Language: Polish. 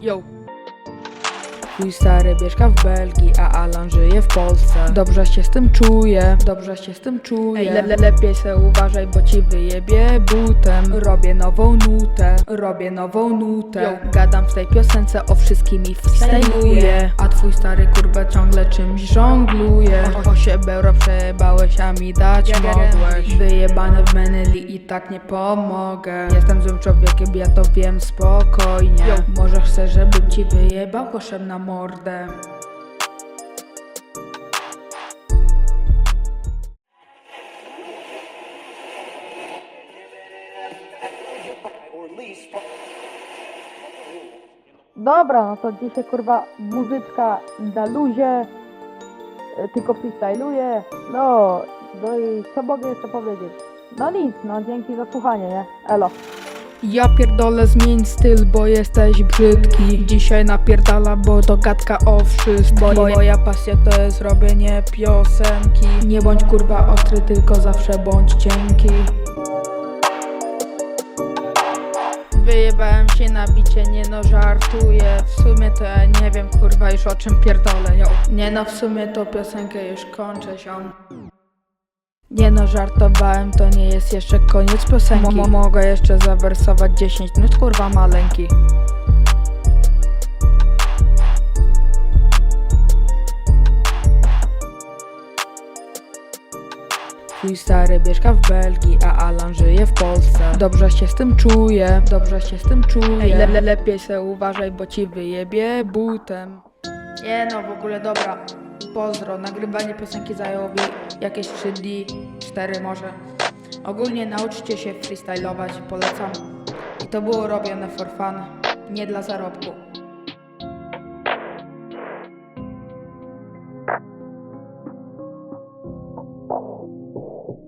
Yo. Twój stary mieszka w Belgii, a Alan żyje w Polsce. Dobrze się z tym czuję, dobrze się z tym czuję. Ej, le, le, lepiej se uważaj, bo ci wyjebie butem. Robię nową nutę, robię nową nutę. Yo. Gadam w tej piosence o wszystkim i freestyluję. A twój stary kurwa ciągle czymś żongluje. O, o siebie przejebałeś, a mi dać mogłeś. Wyjebane w meneli i tak nie pomogę. Jestem złym człowiekiem, ja to wiem spokojnie. Może chcesz, żebym ci wyjebał koszem na mordę. Dobra, no to dzisiaj kurwa muzyczka na luzie, e, tylko freestyluję. No, no i co mogę jeszcze powiedzieć? No nic, no dzięki za słuchanie, nie? Elo. Ja pierdolę zmień styl, bo jesteś brzydki. Dzisiaj napierdala, bo to gadka o wszystkim. Bo moja pasja to jest robienie piosenki. Nie bądź kurwa ostry, tylko zawsze bądź cienki. Wyjebałem się na bicie, nie no żartuję. W sumie to ja nie wiem kurwa już o czym pierdolę yo. Nie no w sumie to piosenkę już kończę ziom nie no, żartowałem, to nie jest jeszcze koniec piosenki. Mo- Mogę jeszcze zawersować 10 minut, kurwa maleńki. Twój stary mieszka w Belgii, a Alan żyje w Polsce. Dobrze się z tym czuję, dobrze się z tym czuję Ej, le- le- lepiej se uważaj, bo ci wyjebie butem. Nie no, w ogóle dobra Pozdro, nagrywanie piosenki zajęło mi jakieś 3 dni, 4 może. Ogólnie nauczcie się freestylować, polecam. I to było robione for fun, nie dla zarobku.